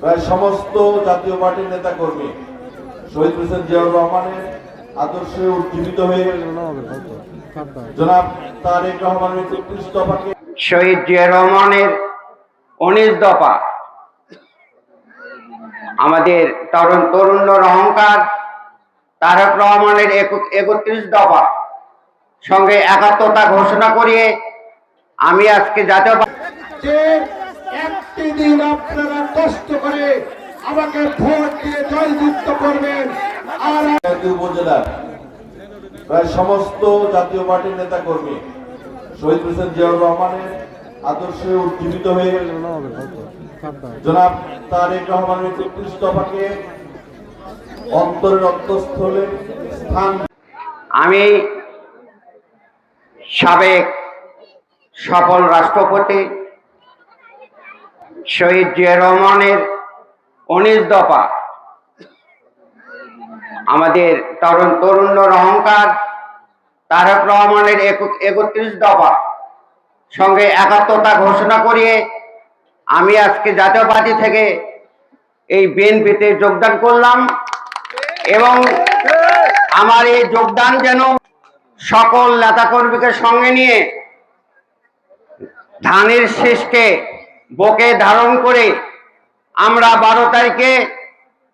প্রায় সমস্ত জাতীয় পার্টির নেতা কর্মী শহীদ প্রেসিডেন্ট জিয়াউর রহমানের আদর্শে উজ্জীবিত হয়ে জনাব তারেক রহমানের একত্রিশ দফাকে শহীদ জিয়া রহমানের উনিশ দফা। আমাদের তরুণ তরুণের অহংকার তারেক রহমানের একত্রিশ দফা। সঙ্গে একাত্মতা ঘোষণা করিয়ে আমি আজকে জাতীয় একটি দিন আপনারা কষ্ট করে আমাকে ভোট দিয়ে জয়যুক্ত করবেন। আর উপজেলার প্রায় সমস্ত জাতীয় পার্টির নেতা কর্মী শহীদ প্রেসিডেন্ট জিয়াউর রহমানের আদর্শে উজ্জীবিত হয়ে জনাব তারেক রহমানের একত্রিশ দফাকে অন্তরের অন্তঃস্থলে স্থান আমি সাবেক সফল রাষ্ট্রপতি শহীদ জিয়া রহমানের উনিশ দফা। আমাদের তরুণ তরুণের অহংকার, তারেক রহমানের একত্রিশ দফা। সঙ্গে একাত্মতা ঘোষণা করিয়ে আমি আজকে জাতীয় পার্টি থেকে এই বিএনপিতে যোগদান করলাম এবং আমার এই যোগদান যেন সকল নেতাকর্মীকে সঙ্গে নিয়ে ধানের শেষকে বুকে ধারণ করে আমরা বারো তারিখে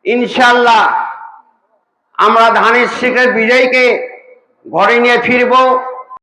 ইনশাল্লাহ আমরা ধানের শিখের বিজয়কে ঘরে নিয়ে ফিরব।